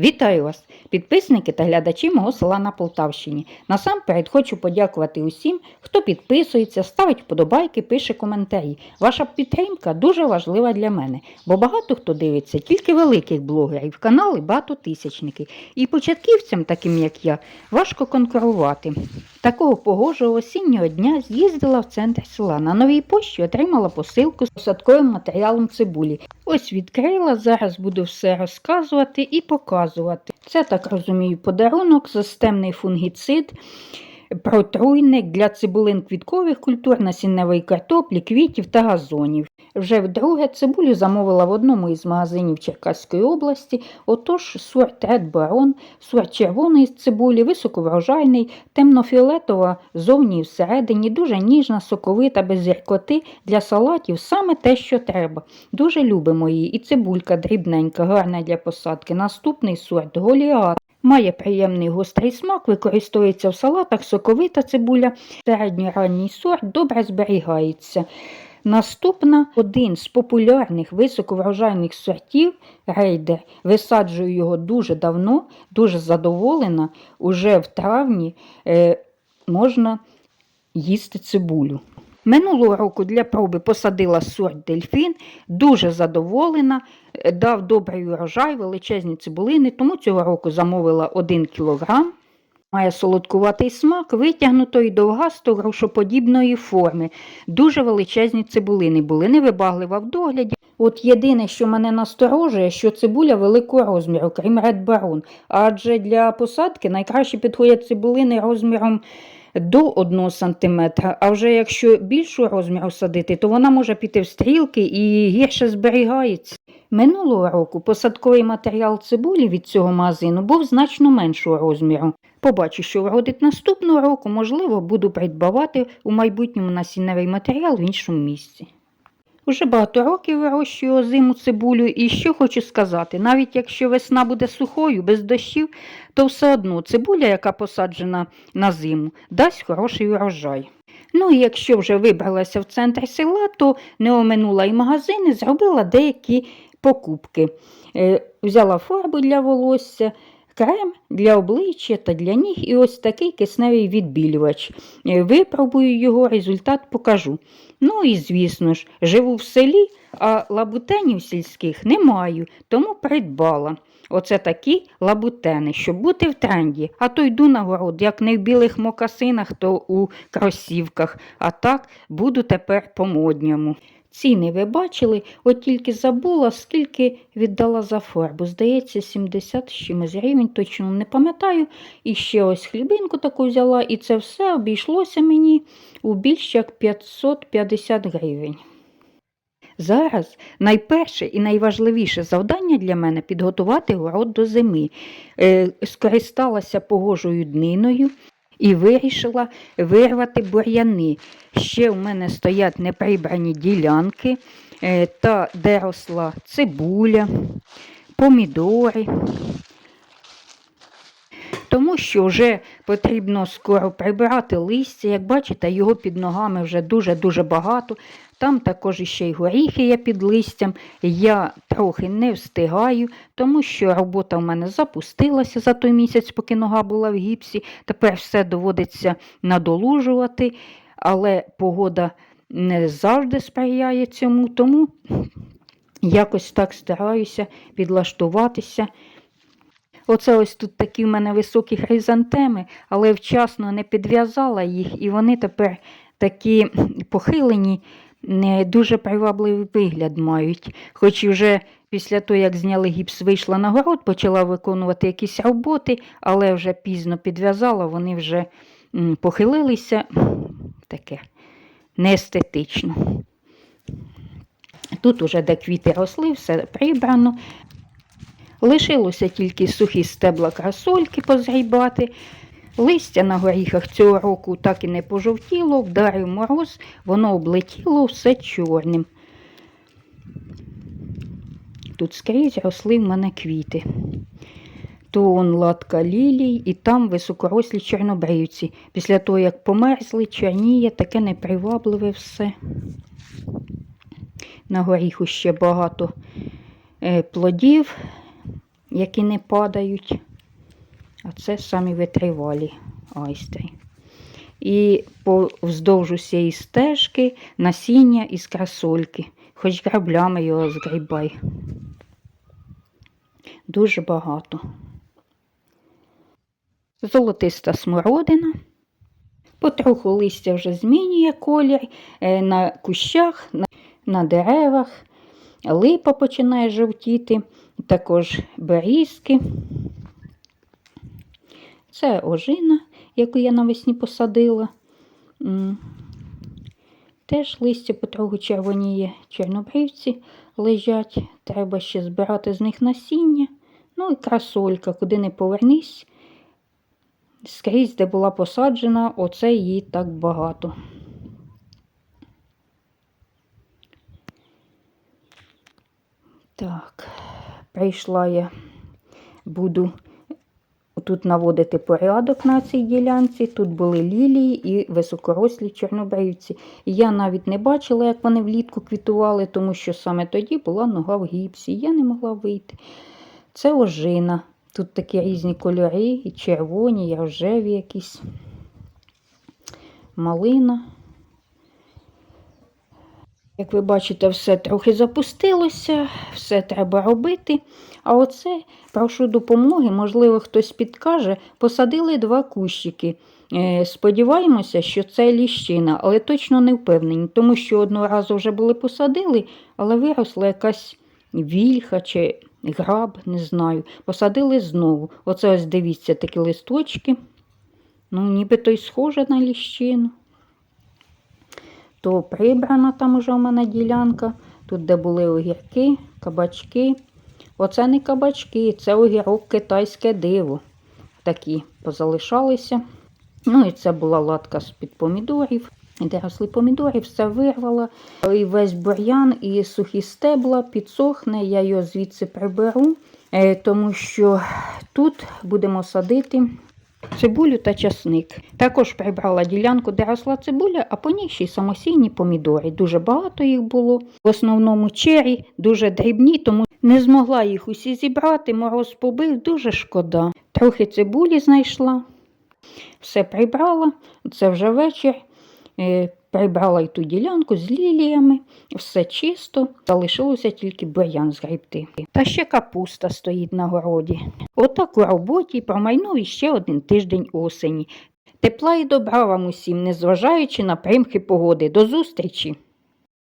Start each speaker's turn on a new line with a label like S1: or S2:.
S1: Вітаю вас, підписники та глядачі мого села на Полтавщині. Насамперед хочу подякувати усім, хто підписується, ставить вподобайки, пише коментарі. Ваша підтримка дуже важлива для мене, бо багато хто дивиться тільки великих блогерів, канали багатотисячники. І початківцям, таким як я, важко конкурувати. Такого погожого осіннього дня з'їздила в центр села. На новій пошті отримала посилку з посадковим матеріалом цибулі. Ось відкрила, зараз буду все розказувати і показувати. Це, так розумію, подарунок, системний фунгіцид, протруйник для цибулин квіткових культур, насінневої картоплі, квітів та газонів. Вже вдруге цибулю замовила в одному із магазинів Черкаської області. Отож, сорт Red Baron, сорт червоної цибулі, високоврожайний, темнофіолетова зовні і всередині, дуже ніжна, соковита, без гіркоти для салатів саме те, що треба. Дуже любимо її. І цибулька дрібненька, гарна для посадки. Наступний сорт Голіат. Має приємний гострий смак, використовується в салатах, соковита цибуля, середньоранній сорт, добре зберігається. Наступна один з популярних високоврожайних сортів рейдер. Висаджую його дуже давно, дуже задоволена. Уже в травні е, можна їсти цибулю. Минулого року для проби посадила сорт дельфін, дуже задоволена, е, дав добрий урожай, величезні цибулини, тому цього року замовила 1 кілограм. Має солодкуватий смак, витягнутої довгасто грушоподібної форми. Дуже величезні цибулини були, невибаглива в догляді. От єдине, що мене насторожує, що цибуля великого розміру, крім Red Baron. Адже для посадки найкраще підходять цибулини розміром до 1 см. А вже якщо більшого розміру садити, то вона може піти в стрілки і гірше зберігається. Минулого року посадковий матеріал цибулі від цього магазину був значно меншого розміру. Побачу, що вродить наступного року, можливо, буду придбавати у майбутньому насінневий матеріал в іншому місці. Уже багато років вирощую озиму цибулю, і що хочу сказати, навіть якщо весна буде сухою, без дощів, то все одно цибуля, яка посаджена на зиму, дасть хороший урожай. Ну і якщо вже вибралася в центр села, то не оминула і магазини, зробила деякі покупки. Е, взяла фарбу для волосся, крем для обличчя та для ніг і ось такий кисневий відбілювач. Е, Випробую його, результат покажу. Ну і звісно ж, живу в селі, а лабутенів сільських не маю, тому придбала. Оце такі лабутени, щоб бути в тренді. А то йду на город, як не в білих мокасинах, то у кросівках. А так буду тепер по-модньому. Ціни ви бачили, от тільки забула, скільки віддала за фарбу. Здається, 70 з чимось гривень, точно не пам'ятаю. І ще ось хлібинку таку взяла, і це все обійшлося мені у більш як 550 гривень. Зараз найперше і найважливіше завдання для мене підготувати город до зими. Е, скористалася погожою дниною і вирішила вирвати бур'яни. Ще в мене стоять неприбрані ділянки, е, та де росла цибуля, помідори. Тому що вже потрібно скоро прибирати листя. Як бачите, його під ногами вже дуже-дуже багато. Там також іще й горіхи є під листям. Я трохи не встигаю, тому що робота в мене запустилася за той місяць, поки нога була в гіпсі. Тепер все доводиться надолужувати, але погода не завжди сприяє цьому, тому якось так стараюся підлаштуватися. Оце ось тут такі в мене високі хризантеми, але вчасно не підв'язала їх, і вони тепер такі похилені, не дуже привабливий вигляд мають. Хоч вже після того, як зняли гіпс, вийшла на город, почала виконувати якісь роботи, але вже пізно підв'язала, вони вже похилилися. Таке неестетично. Тут уже де квіти росли, все прибрано. Лишилося тільки сухі стебла красольки позгрібати. Листя на горіхах цього року так і не пожовтіло, вдарив мороз, воно облетіло все чорним. Тут скрізь росли в мене квіти. То он латка лілій і там високорослі чорнобривці. Після того, як померзли, чорніє, таке непривабливе все. На горіху ще багато е, плодів. Які не падають. А це самі витривалі айстри. І вздовж усієї стежки насіння із красольки. Хоч граблями його згрібай. Дуже багато. Золотиста смородина. Потроху листя вже змінює колір е, на кущах, на деревах. Липа починає жовтіти, також берізки. Це ожина, яку я навесні посадила. Теж листя потроху червоніє, чорнобривці лежать. Треба ще збирати з них насіння. Ну і красолька, куди не повернись. Скрізь, де була посаджена, оце її так багато. Так, прийшла я, буду тут наводити порядок на цій ділянці. Тут були лілії і високорослі чорнобривці. Я навіть не бачила, як вони влітку квітували, тому що саме тоді була нога в гіпсі. Я не могла вийти. Це ожина. Тут такі різні кольори, і червоні, і рожеві якісь. Малина. Як ви бачите, все трохи запустилося, все треба робити. А оце прошу допомоги, можливо, хтось підкаже. Посадили два кущики. Е, Сподіваємося, що це ліщина, але точно не впевнені, тому що одного разу вже були посадили, але виросла якась вільха чи граб, не знаю. Посадили знову. Оце ось дивіться такі листочки. Ну, нібито й схоже на ліщину то прибрана там уже у мене ділянка. Тут, де були огірки, кабачки. Оце не кабачки, це огірок китайське диво. Такі позалишалися. Ну і це була латка з-під помідорів. Де росли помідори, все вирвала. І весь бур'ян і сухі стебла підсохне, я його звідси приберу, е, тому що тут будемо садити цибулю та часник. Також прибрала ділянку, де росла цибуля, а по ній ще й самосійні помідори. Дуже багато їх було. В основному чері, дуже дрібні, тому не змогла їх усі зібрати. Мороз побив, дуже шкода. Трохи цибулі знайшла, все прибрала. Це вже вечір. Прибрала й ту ділянку з ліліями, все чисто, залишилося тільки бур'ян згрібти. Та ще капуста стоїть на городі. Отак у роботі промайнув іще один тиждень осені. Тепла і добра вам усім, незважаючи на примхи погоди. До зустрічі!